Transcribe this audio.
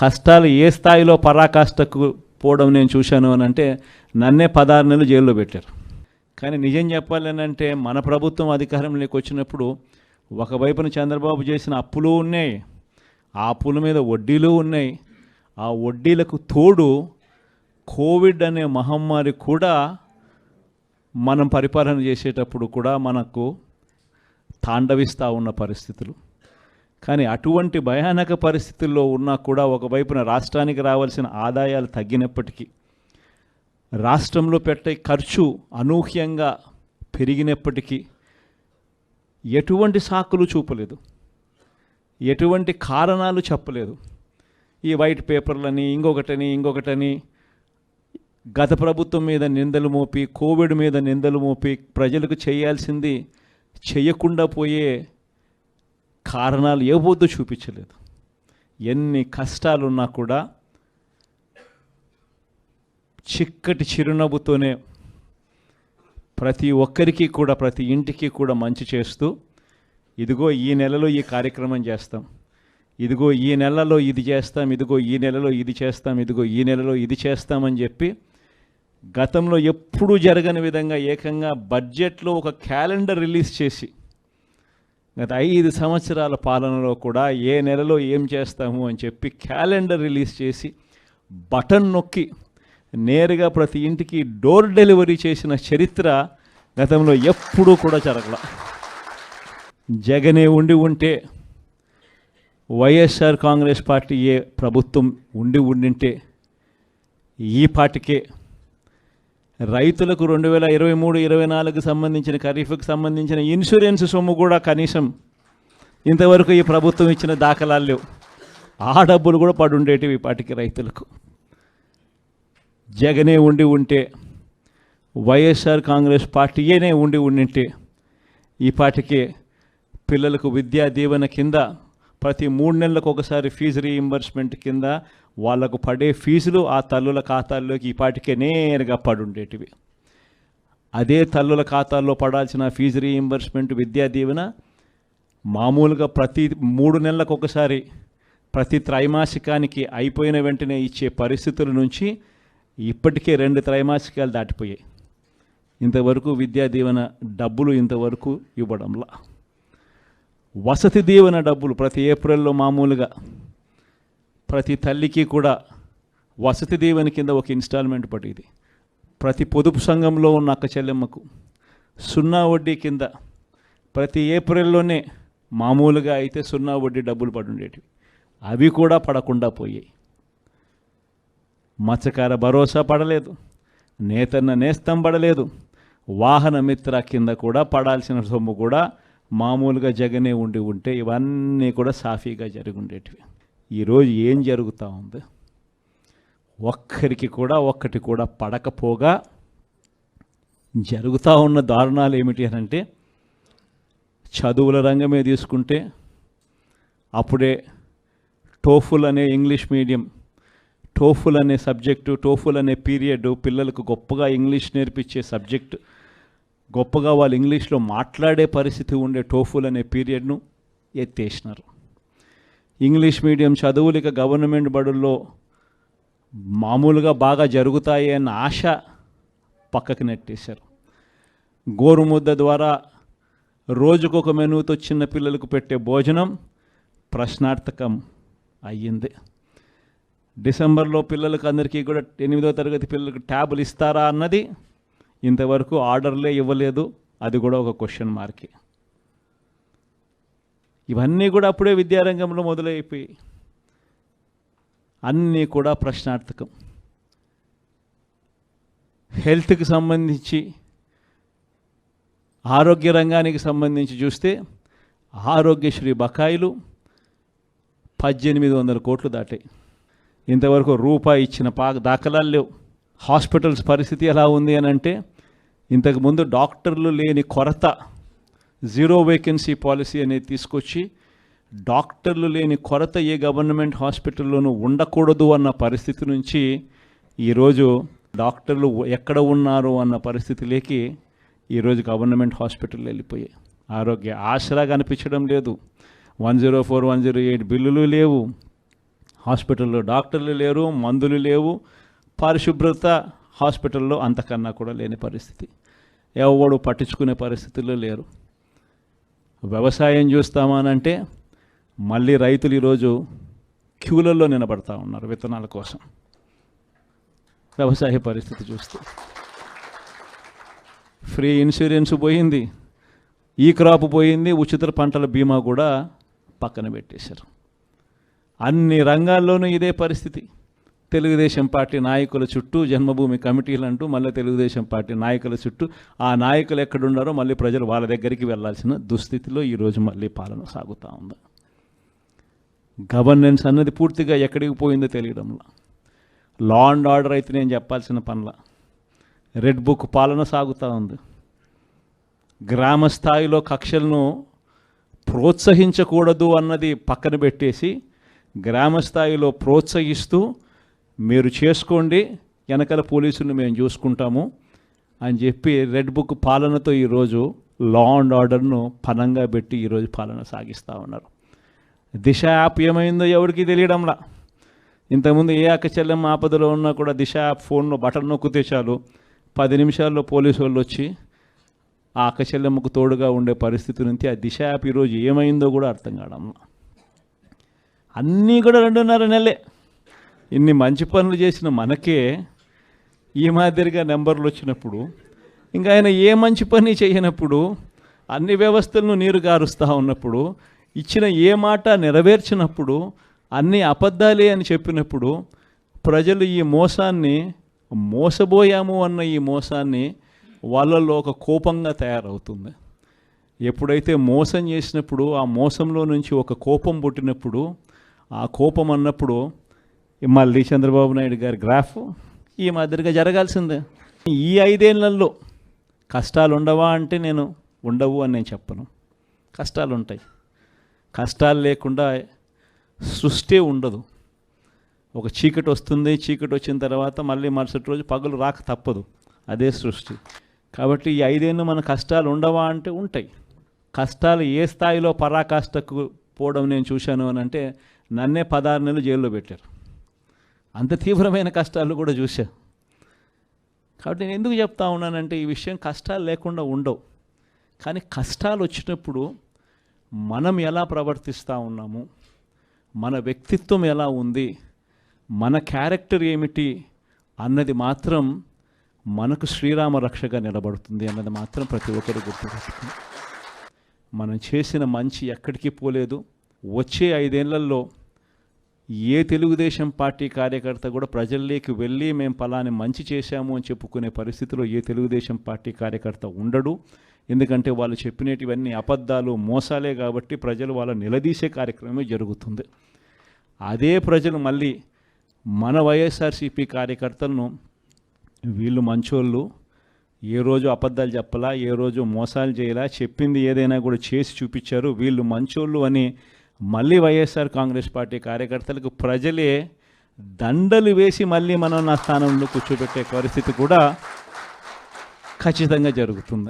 కష్టాలు ఏ స్థాయిలో పరాకాష్ఠకు పోవడం నేను చూశాను అని అంటే నన్నే పదహారు నెలలు జైల్లో పెట్టారు. కానీ నిజం చెప్పాలని అంటే మన ప్రభుత్వం అధికారంలోకి వచ్చినప్పుడు ఒకవైపున చంద్రబాబు చేసిన అప్పులు ఉన్నాయి ఆ అప్పుల మీద వడ్డీలు ఉన్నాయి. ఆ వడ్డీలకు తోడు కోవిడ్ అనే మహమ్మారి కూడా మనం పరిపాలన చేసేటప్పుడు కూడా మనకు తాండవిస్తూ ఉన్న పరిస్థితులు. కానీ అటువంటి భయానక పరిస్థితుల్లో ఉన్నా కూడా ఒకవైపున రాష్ట్రానికి రావాల్సిన ఆదాయాలు తగ్గినప్పటికీ రాష్ట్రంలో పెట్టే ఖర్చు అనూహ్యంగా పెరిగినప్పటికీ ఎటువంటి సాకులు చూపలేదు. ఎటువంటి కారణాలు చెప్పలేదు. ఈ వైట్ పేపర్లని ఇంకొకటని ఇంకొకటని గత ప్రభుత్వం మీద నిందలు మోపి కోవిడ్ మీద నిందలు మోపి ప్రజలకు చేయాల్సింది చేయకుండా పోయే కారణాలు ఏవద్దు చూపించలేదు. ఎన్ని కష్టాలున్నా కూడా చిక్కటి చిరునవ్వుతోనే ప్రతి ఒక్కరికి కూడా ప్రతి ఇంటికి కూడా మంచి చేస్తూ ఇదిగో ఈ నెలలో ఈ కార్యక్రమం చేస్తాం ఇదిగో ఈ నెలలో ఇది చేస్తాం ఇదిగో ఈ నెలలో ఇది చేస్తాం ఇదిగో ఈ నెలలో ఇది చేస్తామని చెప్పి గతంలో ఎప్పుడూ జరగని విధంగా ఏకంగా బడ్జెట్లో ఒక క్యాలెండర్ రిలీజ్ చేసి గత ఐదు సంవత్సరాల పాలనలో కూడా ఏ నెలలో ఏం చేస్తాము అని చెప్పి క్యాలెండర్ రిలీజ్ చేసి బటన్ నొక్కి నేరుగా ప్రతి ఇంటికి డోర్ డెలివరీ చేసిన చరిత్ర గతంలో ఎప్పుడూ కూడా జరగల. జగనే ఉండి ఉంటే వైఎస్ఆర్ కాంగ్రెస్ పార్టీ ఏ ప్రభుత్వం ఉండి ఉండింటే ఈ పార్టీకే రైతులకు రెండు వేల ఇరవై మూడు ఇరవై నాలుగు సంబంధించిన ఖరీఫ్కి సంబంధించిన ఇన్సూరెన్స్ సొమ్ము కూడా కనీసం ఇంతవరకు ఈ ప్రభుత్వం ఇచ్చిన దాఖలాలు లేవు. ఆ డబ్బులు కూడా పడుండేటివి పాటికి రైతులకు. జగనే ఉండి ఉంటే వైఎస్ఆర్ కాంగ్రెస్ పార్టీయేనే ఉండి ఉండింటే ఈ పాటికి పిల్లలకు విద్యా దీవెన కింద ప్రతి మూడు నెలలకు ఒకసారి ఫీజు రీఇంబర్స్మెంట్ కింద వాళ్ళకు పడే ఫీజులు ఆ తల్లుల ఖాతాల్లోకి ఈ పాటికే నేరుగా పడుండేటివి. అదే తల్లుల ఖాతాల్లో పడాల్సిన ఫీజు రీఇంబర్స్మెంట్ విద్యా దీవెన మామూలుగా ప్రతి మూడు నెలలకు ఒకసారి ప్రతి త్రైమాసికానికి అయిపోయిన వెంటనే ఇచ్చే పరిస్థితుల నుంచి ఇప్పటికే రెండు త్రైమాసికాలు దాటిపోయాయి. ఇంతవరకు విద్యా దీవెన డబ్బులు ఇంతవరకు ఇవ్వడంలా. వసతి దీవెన డబ్బులు ప్రతి ఏప్రిల్లో మామూలుగా ప్రతి తల్లికి కూడా వసతి దీవెన కింద ఒక ఇన్స్టాల్మెంట్ పడేది. ప్రతి పొదుపు సంఘంలో ఉన్న అక్క చెల్లెమ్మకు సున్నా వడ్డీ కింద ప్రతి ఏప్రిల్లోనే మామూలుగా అయితే సున్నా వడ్డీ డబ్బులు పడుండేటివి అవి కూడా పడకుండా పోయాయి. మత్స్యకార భరోసా పడలేదు. నేతన్న నేస్తం పడలేదు. వాహన మిత్ర కింద కూడా పడాల్సిన సొమ్ము కూడా మామూలుగా జగనే ఉండి ఉంటే ఇవన్నీ కూడా సాఫీగా జరిగి ఉండేటివి. ఈరోజు ఏం జరుగుతూ ఉంది? ఒక్కరికి కూడా ఒక్కటి కూడా పడకపోగా జరుగుతూ ఉన్న దారుణాలు ఏమిటి అని అంటే చదువుల రంగమే తీసుకుంటే అప్పుడే టోఫుల్ అనే ఇంగ్లీష్ మీడియం టోఫుల్ అనే సబ్జెక్టు టోఫుల్ అనే పీరియడ్ పిల్లలకు గొప్పగా ఇంగ్లీష్ నేర్పించే సబ్జెక్టు గొప్పగా వాళ్ళు ఇంగ్లీష్లో మాట్లాడే పరిస్థితి ఉండే టోఫుల్ అనే పీరియడ్ను ఎత్తేసినారు. ఇంగ్లీష్ మీడియం చదువులు ఇక గవర్నమెంట్ బడుల్లో మామూలుగా బాగా జరుగుతాయి అన్న ఆశ పక్కకి నెట్టేశారు. గోరుముద్ద ద్వారా రోజుకొక మెనూతో చిన్న పిల్లలకు పెట్టే భోజనం ప్రశ్నార్థకం అయ్యింది. డిసెంబర్లో పిల్లలకు అందరికీ కూడా ఎనిమిదో తరగతి పిల్లలకు ట్యాబులు ఇస్తారా అన్నది ఇంతవరకు ఆర్డర్లే ఇవ్వలేదు. అది కూడా ఒక క్వశ్చన్ మార్కే ఇవన్నీ కూడా అప్పుడే విద్యారంగంలో మొదలైపోయి అన్నీ కూడా ప్రశ్నార్థకం. హెల్త్కి సంబంధించి ఆరోగ్య రంగానికి సంబంధించి చూస్తే ఆరోగ్యశ్రీ బకాయిలు పద్దెనిమిది వందల కోట్లు దాటాయి. ఇంతవరకు రూపాయి ఇచ్చిన పా దాఖలాలు లేవు. హాస్పిటల్స్ పరిస్థితి ఎలా ఉంది అని అంటే ఇంతకుముందు డాక్టర్లు లేని కొరత జీరో వేకెన్సీ పాలసీ అనేది తీసుకొచ్చి డాక్టర్లు లేని కొరత ఏ గవర్నమెంట్ హాస్పిటల్లోనూ ఉండకూడదు అన్న పరిస్థితి నుంచి ఈరోజు డాక్టర్లు ఎక్కడ ఉన్నారు అన్న పరిస్థితిలోకి ఈరోజు గవర్నమెంట్ హాస్పిటల్ వెళ్ళిపోయాయి. ఆరోగ్య ఆసరా కనిపించడం లేదు. One zero four one zero eight బిల్లులు లేవు. హాస్పిటల్లో డాక్టర్లు లేరు మందులు లేవు. పరిశుభ్రత హాస్పిటల్లో అంతకన్నా కూడా లేని పరిస్థితి. ఎవడు పట్టించుకునే పరిస్థితుల్లో లేరు. వ్యవసాయం చూస్తామనంటే మళ్ళీ రైతులు ఈరోజు క్యూలలో నిలబడతా ఉన్నారు విత్తనాల కోసం. వ్యవసాయ పరిస్థితి చూస్తే. ఫ్రీ ఇన్సూరెన్స్ పోయింది. ఈ క్రాప్ పోయింది. ఉచిత పంటల బీమా కూడా పక్కన పెట్టేశారు. అన్ని రంగాల్లోనూ ఇదే పరిస్థితి. తెలుగుదేశం పార్టీ నాయకుల చుట్టూ జన్మభూమి కమిటీలు అంటూ మళ్ళీ తెలుగుదేశం పార్టీ నాయకుల చుట్టూ ఆ నాయకులు ఎక్కడున్నారో మళ్ళీ ప్రజలు వాళ్ళ దగ్గరికి వెళ్ళాల్సిన దుస్థితిలో ఈరోజు మళ్ళీ పాలన సాగుతూ ఉంది. గవర్నెన్స్ అన్నది పూర్తిగా ఎక్కడికి పోయిందో తెలియడంలో. లా అండ్ ఆర్డర్ అయితే నేను చెప్పాల్సిన పనుల. రెడ్ బుక్ పాలన సాగుతూ ఉంది. గ్రామ స్థాయిలో కక్షలను ప్రోత్సహించకూడదు అన్నది పక్కన పెట్టేసి గ్రామ స్థాయిలో ప్రోత్సహిస్తూ మీరు చేసుకోండి వెనకాల పోలీసులను మేము చూసుకుంటాము అని చెప్పి రెడ్ బుక్ పాలనతో ఈరోజు లా అండ్ ఆర్డర్ను పనంగా పెట్టి ఈరోజు పాలన సాగిస్తూ ఉన్నారు. దిశ యాప్ ఏమైందో ఎవరికి తెలియడంలా. ఇంతకుముందు ఏ అక్క చెల్లెమ్మ ఆపదలో ఉన్నా కూడా దిశ యాప్ ఫోన్లో బటన్ నొక్కితే చాలు. పది నిమిషాల్లో పోలీసు వాళ్ళు వచ్చి ఆ అక్క చెల్లెమ్మకు తోడుగా ఉండే పరిస్థితి నుంచి ఆ దిశ యాప్ ఈరోజు ఏమైందో కూడా అర్థం కావడంలా అన్నీ కూడా రెండున్నర నెలలే. ఇన్ని మంచి పనులు చేసిన మనకే ఈ మాదిరిగా నెంబర్లు వచ్చినప్పుడు ఇంకా ఆయన ఏ మంచి పని చేయనప్పుడు అన్ని వ్యవస్థలను నీరు గారుస్తూ ఉన్నప్పుడు ఇచ్చిన ఏ మాట నెరవేర్చినప్పుడు అన్ని అబద్ధాలే అని చెప్పినప్పుడు ప్రజలు ఈ మోసాన్ని మోసబోయాము అన్న ఈ మోసాన్ని వాళ్ళల్లో ఒక కోపంగా తయారవుతుంది. ఎప్పుడైతే మోసం చేసినప్పుడు ఆ మోసంలో నుంచి ఒక కోపం పుట్టినప్పుడు ఆ కోపం అన్నప్పుడు మళ్ళీ చంద్రబాబు నాయుడు గారి గ్రాఫ్. ఈ మాదిరిగా జరగాల్సిందే. ఈ ఐదేళ్ళలో కష్టాలు ఉండవా అంటే నేను ఉండవు అని నేను చెప్పను. కష్టాలు ఉంటాయి కష్టాలు లేకుండా సృష్టి ఉండదు. ఒక చీకటి వస్తుంది చీకటి వచ్చిన తర్వాత మళ్ళీ మరుసటి రోజు పగలు రాక తప్పదు. అదే సృష్టి. కాబట్టి ఈ ఐదేళ్ళు మన కష్టాలు ఉండవా అంటే ఉంటాయి. కష్టాలు ఏ స్థాయిలో పరాకాష్ఠకు పోవడం నేను చూశాను అని అంటే నన్నే పదహారు నెలలు జైల్లో పెట్టారు. అంత తీవ్రమైన కష్టాలు కూడా చూశా. కాబట్టి నేను ఎందుకు చెప్తా ఉన్నానంటే ఈ విషయం కష్టాలు లేకుండా ఉండవు. కానీ కష్టాలు వచ్చినప్పుడు మనం ఎలా ప్రవర్తిస్తూ ఉన్నాము? మన వ్యక్తిత్వం ఎలా ఉంది? మన క్యారెక్టర్ ఏమిటి? అన్నది మాత్రం మనకు శ్రీరామ రక్షగా నిలబడుతుంది అన్నది మాత్రం ప్రతి ఒక్కరు గుర్తుపెట్టుకుని మనం చేసిన మంచి ఎక్కడికి పోలేదు. వచ్చే ఐదేళ్ళలో ఏ తెలుగుదేశం పార్టీ కార్యకర్త కూడా ప్రజల్లోకి వెళ్ళి మేము ఫలాన్ని మంచి చేశాము అని చెప్పుకునే పరిస్థితిలో ఏ తెలుగుదేశం పార్టీ కార్యకర్త ఉండడు. ఎందుకంటే వాళ్ళు చెప్పినటివన్నీ అబద్ధాలు మోసాలే కాబట్టి ప్రజలు వాళ్ళ నిలదీసే కార్యక్రమమే జరుగుతుంది. అదే ప్రజలు మళ్ళీ మన వైఎస్ఆర్సీపీ కార్యకర్తలను వీళ్ళు మంచోళ్ళు ఏ రోజు అబద్ధాలు చెప్పలా ఏ రోజు మోసాలు చేయలా చెప్పింది ఏదైనా కూడా చేసి చూపించారు. వీళ్ళు మంచోళ్ళు అని మళ్ళీ వైఎస్ఆర్ కాంగ్రెస్ పార్టీ కార్యకర్తలకు ప్రజలే దండలు వేసి మళ్ళీ మనం నా స్థానంలో కూర్చోబెట్టే పరిస్థితి కూడా ఖచ్చితంగా జరుగుతుంది.